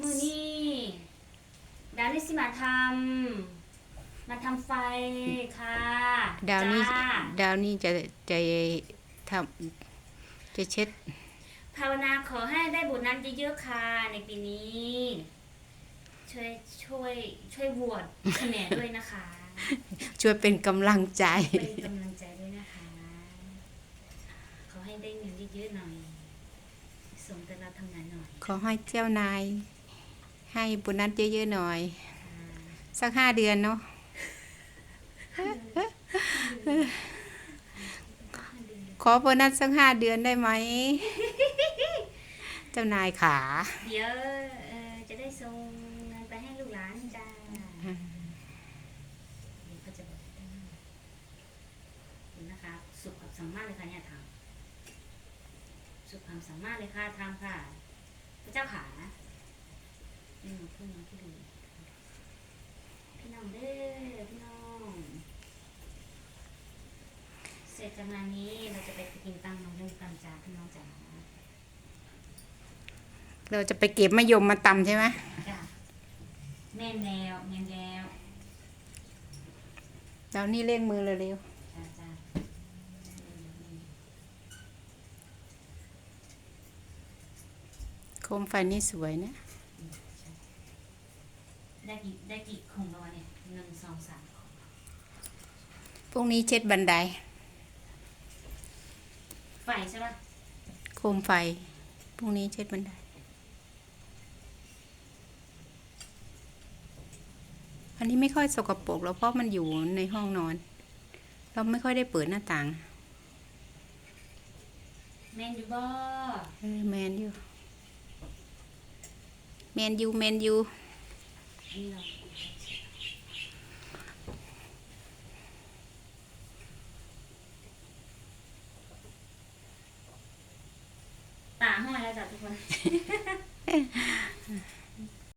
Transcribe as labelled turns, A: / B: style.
A: มือนี่ดาวนี่สิมาทำมาทำไฟค่ะ
B: ดาวนี่
A: จ้า
B: ดาวนี่จะจะทำจะเช็ด
A: ภาวนาขอให้ได้บุญนั้นเยอะๆค่ะในปีนี้ ช่วยช่วยช่วยโหวตคะแนนด้วยนะคะ
B: ช่วยเป็นกำลังใจ
A: เป็นกำลังใจด้วยนะคะ ขอให้ได้เงินเยอะๆหน่อยสมกับเราทำงานหน่อย
B: ขอให้เจ้านาย ให้โบุนัสเยอะๆหน่อย
A: ค่ะ
B: สักห้าเดือนเนาะขอโบนัสสักห้าเดือนได้ไหม เจ้านายขา
A: เดี๋ยวเอ่อจะได้ส่งเงินไปให้ลูกหลานจ้าเดี๋ยวก็จะบอกได้เห็นนะคะ สุขความสามารถเลยค่ะเนี่ยทำสุขความสามารถเลยค่ะทำค่ะ พระเจ้าขา อืมพี่น้องที่ดีพี่น้องเด้อพี่น้อง เสร็จจากงานนี้เราจะไปกินตังน้องเล่นกันจ้าพี่น้องจ๋า
B: เราจะไปเก็บมะยมมาตำใช่ไหม
A: จ้าแม่นแล้วแม่นแล้ว
B: เรานี่เร่งมือเร็ว
A: จ้าจ้า
B: ๆโคมไฟนี่สวยนะ
A: ได้กี่ได้กี่คงแล้ววะเนี่ยหนึ่งสองสาม
B: พรุ่งนี้เช็ดบันได
A: ไฟใช่ปะ
B: โคมไฟพรุ่งนี้เช็ดบันไดอันนี้ไม่ค่อยสกปรกแล้วเพราะมันอยู่ในห้องนอน เราไม่ค่อยได้เปิดหน้าต่าง
A: แม่นอยู่บ่
B: เออแมนยูแมนยูแมนยู
A: อันนี้เรา ตาห้อยแล้วจ้ะทุกคน